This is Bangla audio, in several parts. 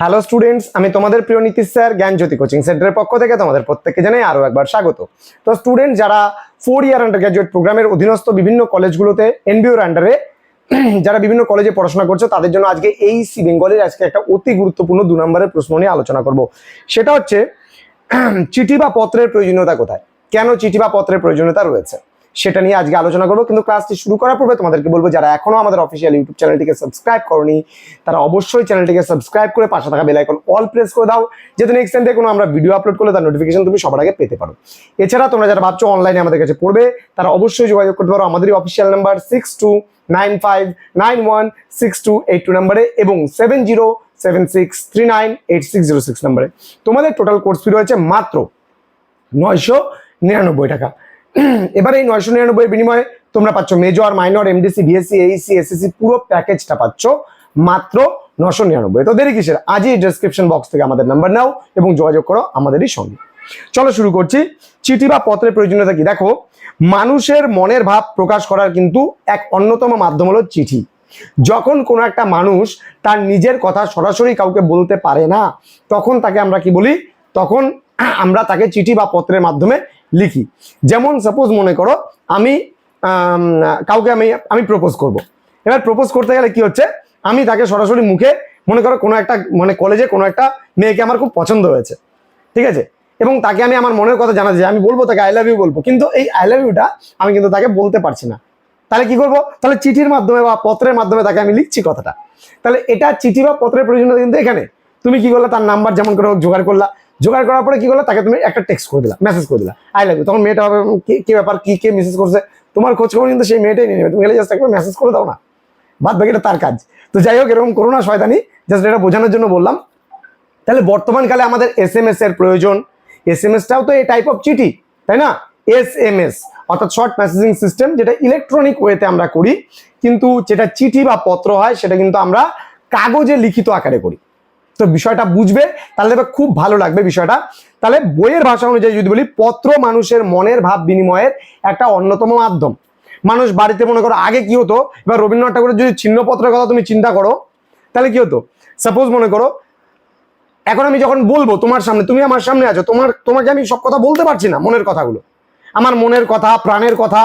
হ্যালো স্টুডেন্টস আমি তোমাদের প্রিয় নীতিশ স্যার, জ্ঞানজ্যোতি কোচিং সেন্টারের পক্ষ থেকে তোমাদের প্রত্যেককে জানাই আরও একবার স্বাগত। তো স্টুডেন্ট যারা ফোর ইয়ার আন্ডার গ্র্যাজুয়েট প্রোগ্রামের অধীনস্থ বিভিন্ন কলেজগুলোতে এনবিওর আন্ডারে যারা বিভিন্ন কলেজে পড়াশোনা করছে, তাদের জন্য আজকে এই সি বেঙ্গলের আজকে একটা অতি গুরুত্বপূর্ণ দু নম্বরের প্রশ্ন নিয়ে আলোচনা করব। সেটা হচ্ছে, চিঠি বা পত্রের প্রয়োজনীয়তা কোথায়? কেন চিঠি বা পত্রের প্রয়োজনীয়তা রয়েছে? সেটা নিয়ে আজকে আলোচনা করব। কিন্তু ক্লাসটি শুরু করার পূর্বে তোমাদেরকে বলব, যারা এখনও আমাদের অফিসিয়াল ইউটিউব চ্যানেলটিকে সাবস্ক্রাইব করনি, তারা অবশ্যই চ্যানেলটিকে সাবস্ক্রাইব করে পাশে থাকা বেল আইকন অল প্রেস করে দাও যাতে নেক্সট টাইম থেকে কোনো আমরা ভিডিও আপলোড করলে তার নোটিফিকেশন তুমি সবার আগে পেতে পারো। এছাড়া তোমরা যারা ভাবছ অনলাইনে আমাদের কাছে পড়বে, তারা অবশ্যই যোগাযোগ করতে পারো আমাদেরই official number six two nine five nine one six two eight two নাম্বারে এবং seven zero seven six three nine eight six zero six নাম্বারে। তোমাদের টোটাল কোর্স ফি রয়েছে মাত্র নয়শো নিরানব্বই টাকা। এবার এই নয়শো নিরানব্বই বিনিময়ে তোমরা পাচ্ছ major minor MDC BSC AEC SSC পুরো প্যাকেজটা পাচ্ছ মাত্র নশো নিরানব্বই। তো দেরি কিসের? আজই ডেসক্রিপশন বক্স থেকে আমাদের নাম্বার নাও এবং যোগাযোগ করো আমাদেরই সঙ্গে। চলো শুরু করছি। চিঠি বা পত্রের প্রয়োজনীয়তা কি? দেখো, মানুষের মনের ভাব প্রকাশ করার কিন্তু এক অন্যতম মাধ্যম হলো চিঠি। যখন কোনো একটা মানুষ তার নিজের কথা সরাসরি কাউকে বলতে পারে না, তখন তাকে আমরা কি বলি? তখন আমরা তাকে চিঠি বা পত্রের মাধ্যমে লিখি। যেমন সাপোজ মনে করো আমি কাউকে আমি আমি প্রপোজ করব। এবার প্রপোজ করতে গেলে কি হচ্ছে? আমি তাকে সরাসরি মুখে মনে করো কোনো একটা মানে কলেজে কোনো একটা মেয়েকে আমার খুব পছন্দ হয়েছে। ঠিক আছে? এবং তাকে আমি আমার মনের কথা জানাতে আমি বলব তাকে আই লাভ ইউ বলব। কিন্তু এই আই লাভ ইউটা আমি কিন্তু তাকে বলতে পারছি না। তাহলে কি করব? তাহলে চিঠির মাধ্যমে বা পত্রের মাধ্যমে তাকে আমি লিখছি কথাটা। তাহলে এটা চিঠি বা পত্রের প্রয়োজনীয়তা কিন্তু এখানে। তুমি কি করলে? তার নাম্বার যেমন করে হোক, জোগাড় করলা। জোগাড় করার পরে কি করলে? তাকে তুমি একটা টেক্সট করে দিলা মেসেজ করে দিলা। আই ইউ তখন মেয়েটা হবে কি ব্যাপার? কি, কে মেসেজ করছে? তোমার খোঁজ খবর কিন্তু সেই মেয়েটাই নিয়ে নেবে। তুমি গেলে জাস্ট একবার মেসেজ করে দাও না। বাদ বাকিটা তার কাজ। তো যাই হোক, এরকম করোনা শয়তানি। জাস্ট এটা বোঝানোর জন্য বললাম। তাহলে বর্তমানকালে আমাদের এস এম এস এর প্রয়োজন। এস এম এসটাও তো এই টাইপ অফ চিঠি, তাই না? এস এম এস অর্থাৎ শর্ট মেসেজিং সিস্টেম যেটা ইলেকট্রনিক ওয়েতে আমরা করি। কিন্তু যেটা চিঠি বা পত্র হয়, সেটা কিন্তু আমরা কাগজে লিখিত আকারে করি। তো বিষয়টা বুঝবে, তাহলে দেখবে খুব ভালো লাগবে বিষয়টা। তাহলে বইয়ের ভাষা অনুযায়ী যদি বলি, পত্র মানুষের মনের ভাব বিনিময়ের একটা অন্যতম মাধ্যম। মানুষ বাড়িতে মনে করো, আগে কি হতো, এবার রবীন্দ্রনাথ ঠাকুরের যদি চিহ্নপত্রের কথা তুমি চিন্তা করো, তাহলে কি হতো? সাপোজ মনে করো, এখন আমি যখন বলব তোমার সামনে, তুমি আমার সামনে আছো, তোমার, তোমাকে আমি সব কথা বলতে পারছি না, মনের কথাগুলো। আমার মনের কথা, প্রাণের কথা,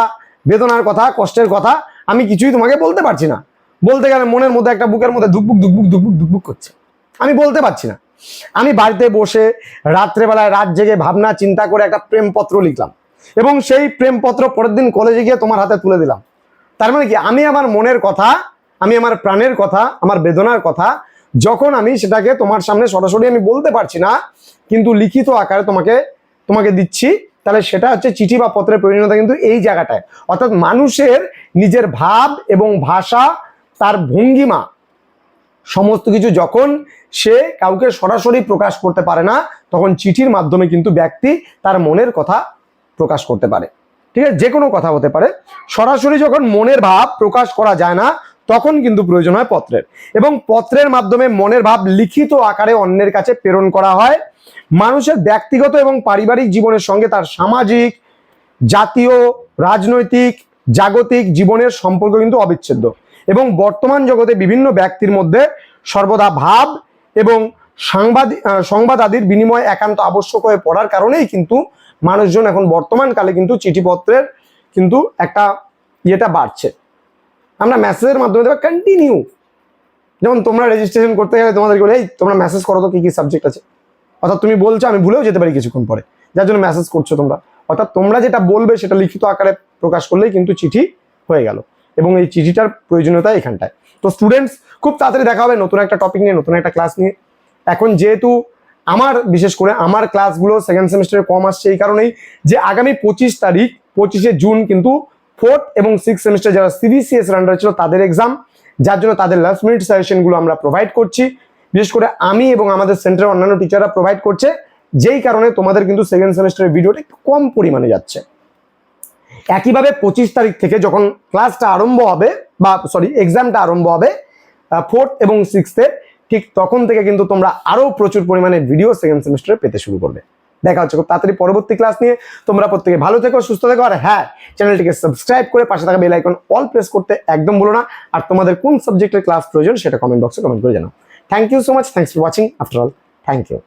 বেদনার কথা, কষ্টের কথা, আমি কিছুই তোমাকে বলতে পারছি না। বলতে গেলে মনের মধ্যে একটা বুকের মধ্যে ধুকবুক ধুকবুক ধুকবুক ধুকবুক করছে। আমি বলতে পারছি না। আমি বাড়িতে বসে রাত্রেবেলায় রাত জেগে ভাবনা, চিন্তা করে একটা প্রেমপত্র লিখলাম এবং সেই প্রেমপত্র পরের দিন কলেজে গিয়ে তোমার হাতে তুলে দিলাম। তার মানে কি? আমি আমার মনের কথা, আমি আমার প্রাণের কথা, আমার বেদনার কথা যখন আমি সেটাকে তোমার সামনে সরাসরি আমি বলতে পারছি না, কিন্তু লিখিত আকারে তোমাকে তোমাকে দিচ্ছি, তাহলে সেটা হচ্ছে চিঠি বা পত্রের প্রয়োজনীয়তা কিন্তু এই জায়গাটায়। অর্থাৎ মানুষের নিজের ভাব এবং ভাষা, তার ভঙ্গিমা সমস্ত কিছু যখন সে কাউকে সরাসরি প্রকাশ করতে পারে না, তখন চিঠির মাধ্যমে কিন্তু ব্যক্তি তার মনের কথা প্রকাশ করতে পারে। ঠিক আছে? যে কোনো কথা হতে পারে। সরাসরি যখন মনের ভাব প্রকাশ করা যায় না, তখন কিন্তু প্রয়োজন হয় পত্রের। এবং পত্রের মাধ্যমে মনের ভাব লিখিত আকারে অন্যের কাছে প্রেরণ করা হয়। মানুষের ব্যক্তিগত এবং পারিবারিক জীবনের সঙ্গে তার সামাজিক, জাতীয়, রাজনৈতিক, জাগতিক জীবনের সম্পর্ক কিন্তু অবিচ্ছেদ্য। এবং বর্তমান জগতে বিভিন্ন ব্যক্তির মধ্যে সর্বদা ভাব এবং সাংবাদ সংবাদ আদির বিনিময় একান্ত আবশ্যক হয়ে পড়ার কারণেই কিন্তু মানুষজন এখন বর্তমান কালে কিন্তু চিঠিপত্রের কিন্তু একটা ইয়েটা বাড়ছে। আমরা মেসেজের মাধ্যমে দেবো কন্টিনিউ যেমন তোমরা রেজিস্ট্রেশন করতে গেলে তোমাদের বলে, এই, তোমরা মেসেজ করো তো কী কী সাবজেক্ট আছে? অর্থাৎ তুমি বলছো, আমি ভুলেও যেতে পারি কিছুক্ষণ পরে। যার জন্য মেসেজ করছ তোমরা। অর্থাৎ তোমরা যেটা বলবে সেটা লিখিত আকারে প্রকাশ করলেই কিন্তু চিঠি হয়ে গেল। এবং এই চিঠিটার প্রয়োজনীয়তা এখানটায়। তো স্টুডেন্টস খুব তাড়াতাড়ি দেখা হবে, নতুন একটা টপিক নিয়ে, নতুন একটা ক্লাস নিয়ে। এখন যেহেতু আমার, বিশেষ করে আমার ক্লাসগুলো সেকেন্ড সেমিস্টারে কম আসছে এই কারণেই যে আগামী পঁচিশ তারিখ, পঁচিশে জুন কিন্তু ফোর্থ এবং সিক্স সেমিস্টার যারা সিবিসিএস রান্ডার ছিল তাদের এক্সাম যার জন্য তাদের লাস্ট মিনিট সাজেশনগুলো আমরা প্রোভাইড করছি। বিশেষ করে আমি এবং আমাদের সেন্টারের অন্যান্য টিচাররা প্রোভাইড করছে, যেই কারণে তোমাদের কিন্তু সেকেন্ড সেমিস্টারের ভিডিওটা একটু কম পরিমাণে যাচ্ছে। একইভাবে পঁচিশ তারিখ থেকে যখন ক্লাসটা আরম্ভ হবে, বা সরি এক্সামটা আরম্ভ হবে ফোর্থ এবং সিক্সথের ঠিক তখন থেকে কিন্তু তোমরা আরও প্রচুর পরিমাণে ভিডিও সেকেন্ড সেমিস্টারে পেতে শুরু করবে। দেখা হচ্ছে খুব তাড়াতাড়ি পরবর্তী ক্লাস নিয়ে। তোমরা প্রত্যেকে ভালো থেকো, সুস্থ থেকো, আর হ্যাঁ চ্যানেলটিকে সাবস্ক্রাইব করে পাশে থাকা বেল আইকন অল প্রেস করতে একদম বলো না। আর তোমাদের কোন সাবজেক্টের ক্লাস প্রয়োজন সেটা কমেন্ট বক্সে কমেন্ট করে জানাও। Thank you so much thanks for watching after all thank you